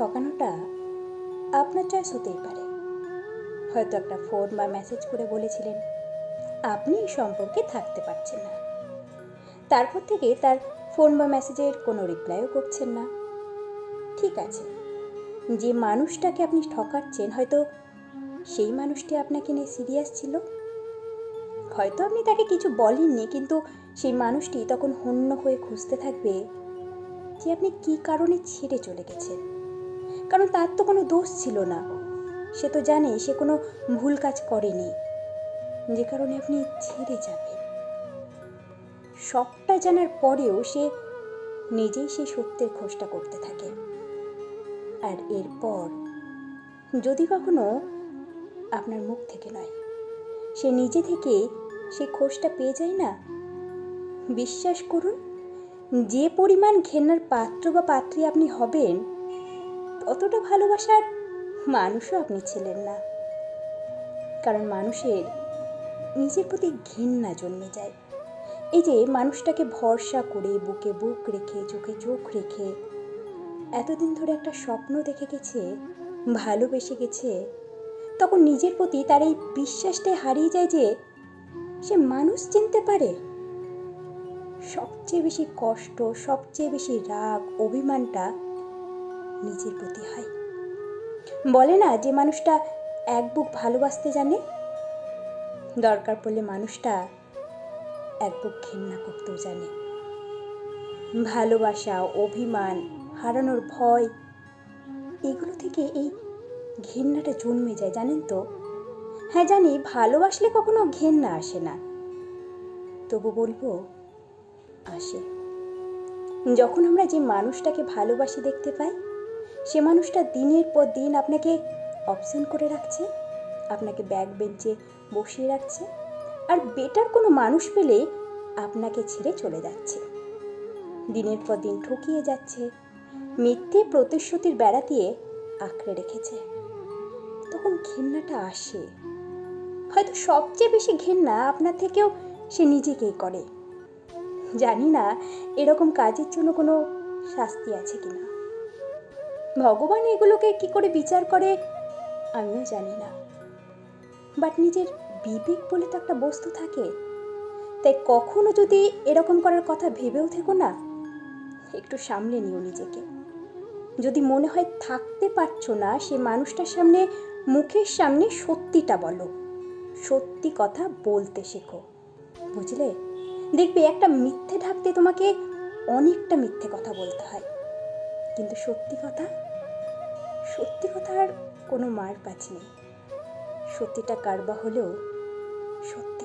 ঠকানোটা আপনার চয়েস হতেই পারে। হয়তো একটা ফোন বা মেসেজ করে বলেছিলেন, আপনি এই সম্পর্কে থাকতে পারছেন না। তারপর থেকে তার ফোন বা মেসেজের কোনো রিপ্লাইও করছেন না। ঠিক আছে, যে মানুষটাকে আপনি ঠকাচ্ছেন, হয়তো সেই মানুষটি আপনাকে নিয়ে সিরিয়াস ছিল। হয়তো আপনি তাকে কিছু বলেননি, কিন্তু সেই মানুষটি তখন হন্য হয়ে খুঁজতে থাকবে যে আপনি কী কারণে ছেড়ে চলে গেছেন। কারণ তার তো কোনো দোষ ছিল না। সে তো জানে, সে কোনো ভুল কাজ করেনি। যে কারণে আপনি ছেড়ে যাবেন। সবটা জানার পরেও সে নিজেই সেই সত্যের খোঁজটা করতে থাকে। আর এরপর, যদি কখনো আপনার মুখ থেকে নয়, সে নিজে থেকে সেই খোঁজটা পেয়ে যায় না? বিশ্বাস করুন, যে পরিমাণ ঘেন্নার পাত্র বা পাত্রী আপনি হবেন ততটা ভালোবাসার মানুষও আপনি ছিলেন না। কারণ মানুষের নিজের প্রতি ঘৃণা জন্মে যায়। এই যে মানুষটাকে ভরসা করে বুকে বুক রেখে, চোখে চোখ রেখে এতদিন ধরে একটা স্বপ্ন দেখে গেছে, ভালোবেসে গেছে, তখন নিজের প্রতি তার এই বিশ্বাসটাই হারিয়ে যায় যে সে মানুষ চিনতে পারে। সবচেয়ে বেশি কষ্ট, সবচেয়ে বেশি রাগ, অভিমানটা নিজের প্রতি হয়। বলে না যে মানুষটা এক বুক ভালোবাসতে জানে? দরকার পড়লে মানুষটা এক বুক ঘেন্না করতেও জানে। ভালোবাসা, অভিমান, হারানোর ভয়, এগুলো থেকে এই ঘেন্নাটা জন্মে যায়, জানেন তো? হ্যাঁ জানি, ভালোবাসলে কখনো ঘেন্না আসে না। তবু বলব, আসে। যখন আমরা যে মানুষটাকে ভালোবাসি দেখতে পাই সে মানুষটা দিনের পর দিন আপনাকে অপশন করে রাখছে, আপনাকে ব্যাক বেঞ্চে বসিয়ে রাখছে, আর বেটার কোনো মানুষ পেলে আপনাকে ছেড়ে চলে যাচ্ছে। দিনের পর দিন ঠকিয়ে যাচ্ছে, মিথ্যে প্রতিশ্রুতির বেড়া দিয়ে আঁকড়ে রেখেছে। তখন ঘেন্নাটা আসে। হয়তো সবচেয়ে বেশি ঘেন্না আপনার থেকেও সে নিজেকেই করে। জানি না এরকম কাজের জন্য কোনো শাস্তি আছে কিনা। ভগবান এগুলোকে কি করে বিচার করে? আমিও জানি না। বাট নিজের বিবেক বলে তো একটা বস্তু থাকে। তাই কখনো যদি এরকম করার কথা ভেবেও থেকো না, একটু সামলে নিও নিজেকে। যদি মনে হয় থাকতে পারছ না, সে মানুষটার সামনে, মুখের সামনে সত্যিটা বলো। সত্যি কথা বলতে শেখো। বুঝলে? দেখবে একটা মিথ্যে ঢাকতে তোমাকে অনেকটা মিথ্যে কথা বলতে হয়। কিন্তু সত্যি কথা সত্যি কথা আর কোনো মার কাছে নেই। সত্যিটা কারবা হলেও সত্যি